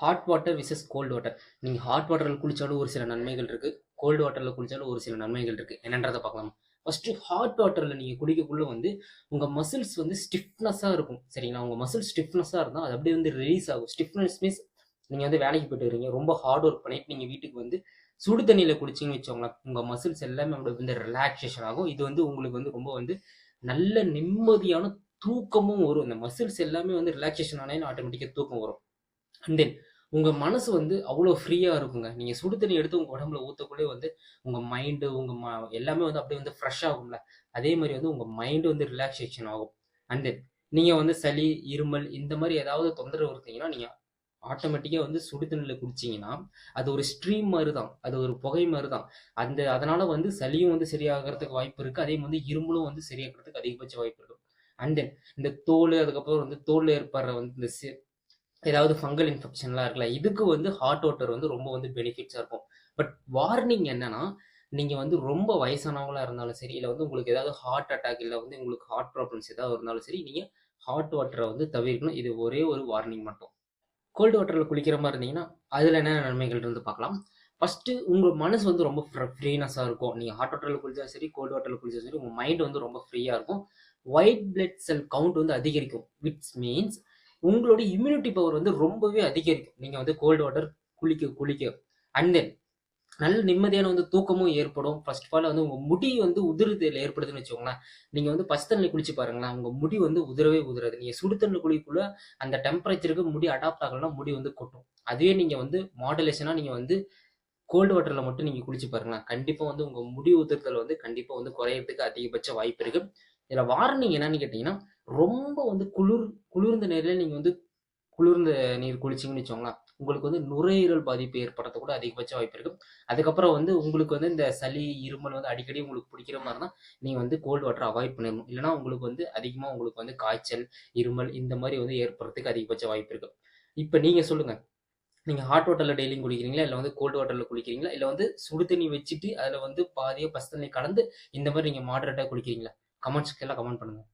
Hot water versus cold water நீங்கள் hot வாட்டரில் குளிச்சாலும் ஒரு சில நன்மைகள் இருக்குது கோல்டு வாட்டரில் குளிச்சாலும் ஒரு சில நன்மைகள் இருக்குது என்னன்றதை பார்க்கலாம். ஃபஸ்ட்டு ஹாட் வாட்டரில் நீங்கள் குடிக்கக்குள்ளே வந்து உங்கள் மசில்ஸ் வந்து ஸ்டிஃப்னஸாக இருக்கும். சரிங்களா? உங்கள் மசில் ஸ்டிஃப்னஸாக இருந்தால் அது அப்படியே வந்து ரிலீஸ் ஆகும். ஸ்டிஃப்னஸ் மீன்ஸ் நீங்கள் வந்து வேலைக்கு போயிட்டு வரீங்க ரொம்ப ஹார்ட் ஒர்க் பண்ணிட்டு நீங்கள் வீட்டுக்கு வந்து சுடு தண்ணியில் குளிச்சிங்கன்னு வச்சோங்களேன் உங்கள் மசில்ஸ் எல்லாமே அப்படி வந்து ரிலாக்ஸேஷன் ஆகும். இது வந்து உங்களுக்கு வந்து ரொம்ப வந்து நல்ல நிம்மதியான தூக்கமும் வரும். இந்த மசில்ஸ் எல்லாமே வந்து ரிலாக்ஸேஷன் ஆனாலும் ஆட்டோமேட்டிக்காக தூக்கம் வரும். அண்ட் தென் உங்கள் மனசு வந்து அவ்வளோ ஃப்ரீயாக இருக்குங்க. நீங்கள் சுடு தண்ணி எடுத்து உங்கள் உடம்புல ஊற்றக்குள்ளே வந்து உங்கள் மைண்டு உங்கள் ம எல்லாமே வந்து அப்படியே வந்து ஃப்ரெஷ் ஆகும்ல. அதே மாதிரி வந்து உங்கள் மைண்டு வந்து ரிலாக்ஸேஷன் ஆகும். அண்ட் தென் நீங்கள் வந்து சளி இருமல் இந்த மாதிரி ஏதாவது தொந்தரவு இருந்தீங்கன்னா நீங்கள் ஆட்டோமேட்டிக்காக வந்து சுடு தண்ணியில் குடிச்சிங்கன்னா அது ஒரு ஸ்ட்ரீம் மாதிரி தான் அது ஒரு புகை மாதிரி தான் அந்த அதனால் வந்து சளியும் வந்து சரியாகிறதுக்கு வாய்ப்பு இருக்குது அதே மாதிரி இருமலும் வந்து சரியாகிறதுக்கு அதிகபட்ச வாய்ப்பு இருக்கும் அண்ட் தென் இந்த தோல் அதுக்கப்புறம் வந்து தோலில் ஏற்படுற வந்து இந்த ஏதாவது ஃபங்கல் இன்ஃபெக்ஷன்லாம் இருக்குல்ல இதுக்கு வந்து ஹாட் வாட்டர் வந்து ரொம்ப வந்து பெனிஃபிட்ஸாக இருக்கும். பட் வார்னிங் என்னன்னா நீங்கள் வந்து ரொம்ப வயசானவங்களாக இருந்தாலும் சரி இல்லை வந்து உங்களுக்கு ஏதாவது ஹார்ட் அட்டாக் இல்லை வந்து உங்களுக்கு ஹார்ட் ப்ராப்ளம்ஸ் ஏதாவது இருந்தாலும் சரி நீங்கள் ஹாட் வாட்டரை வந்து தவிர்க்கணும். இது ஒரே ஒரு வார்னிங் மட்டும். கோல்டு வாட்டரில் குளிக்கிற மாதிரி இருந்தீங்கன்னா அதில் என்னென்ன நன்மைகள் இருந்து பார்க்கலாம். ஃபஸ்ட்டு உங்கள் மனசு வந்து ரொம்ப ஃப்ரீனஸாக இருக்கும். நீங்கள் ஹாட் வாட்டரில் குளிச்சாலும் சரி கோல்டு வாட்டரில் குளிச்சாலும் சரி உங்கள் மைண்ட் வந்து ரொம்ப ஃப்ரீயாக இருக்கும். ஒயிட் பிளட் செல் கவுண்ட் வந்து அதிகரிக்கும். விட்ஸ் மீன்ஸ் உங்களோட இம்யூனிட்டி பவர் வந்து ரொம்பவே அதிகரிக்கும் நீங்கள் வந்து கோல்டு வாட்டர் குளிக்க குளிக்க. அண்ட் தென் நல்ல நிம்மதியான வந்து தூக்கமும் ஏற்படும். ஃபர்ஸ்ட் ஆஃப் ஆல் வந்து உங்கள் முடி வந்து உதிர்தல் ஏற்படுதுன்னு வச்சுக்கோங்களேன். நீங்கள் வந்து பச்சை தண்ணி குளிச்சு பாருங்களேன். உங்கள் முடி வந்து உதிரவே உதிராது. நீங்கள் சுடு தண்ணி குளிக்குள்ள அந்த டெம்பரேச்சருக்கு முடி அடாப்ட் ஆகலாம் முடி வந்து கொட்டும். அதுவே நீங்கள் வந்து மாடுலேஷனாக நீங்கள் வந்து கோல்டு வாட்டரில் மட்டும் நீங்கள் குளிச்சு பாருங்களேன். கண்டிப்பாக வந்து உங்கள் முடி உதிர்தல் வந்து கண்டிப்பாக வந்து குறையிறதுக்கு அதிகபட்ச வாய்ப்பு இருக்குது இதில் வார்னிங் என்னன்னு கேட்டிங்கன்னா ரொம்ப வந்து குளிர் குளிர்ந்த நேரில் நீங்கள் வந்து குளிர்ந்த நீர் குளிச்சிங்கன்னு வச்சோங்களேன் உங்களுக்கு வந்து நுரையீரல் பாதிப்பு ஏற்படுறது கூட அதிகபட்ச வாய்ப்பு இருக்கும். அதுக்கப்புறம் வந்து உங்களுக்கு வந்து இந்த சளி இருமல் வந்து அடிக்கடி உங்களுக்கு பிடிக்கிற மாதிரி நீங்கள் வந்து கோல்டு வாட்டர் அவாய்ட் பண்ணிடணும். இல்லைனா உங்களுக்கு வந்து அதிகமாக உங்களுக்கு வந்து காய்ச்சல் இருமல் இந்த மாதிரி வந்து ஏற்படுறதுக்கு அதிகபட்ச வாய்ப்பு இருக்கும். இப்போ நீங்கள் சொல்லுங்கள் நீங்கள் ஹாட் வாட்டரில் டெய்லியும் குளிக்கிறீங்களா? இல்லை வந்து கோல்டு வாட்டரில் குளிக்கிறீங்களா? இல்லை வந்து சுடு தண்ணி வச்சுட்டு அதில் வந்து பாதியாக பசு தண்ணி கலந்து இந்த மாதிரி நீங்கள் மாடரேட்டாக குளிக்கிறீங்களா? கமெண்ட்ஸ்க்கு எல்லாம் கமெண்ட் பண்ணுங்கள்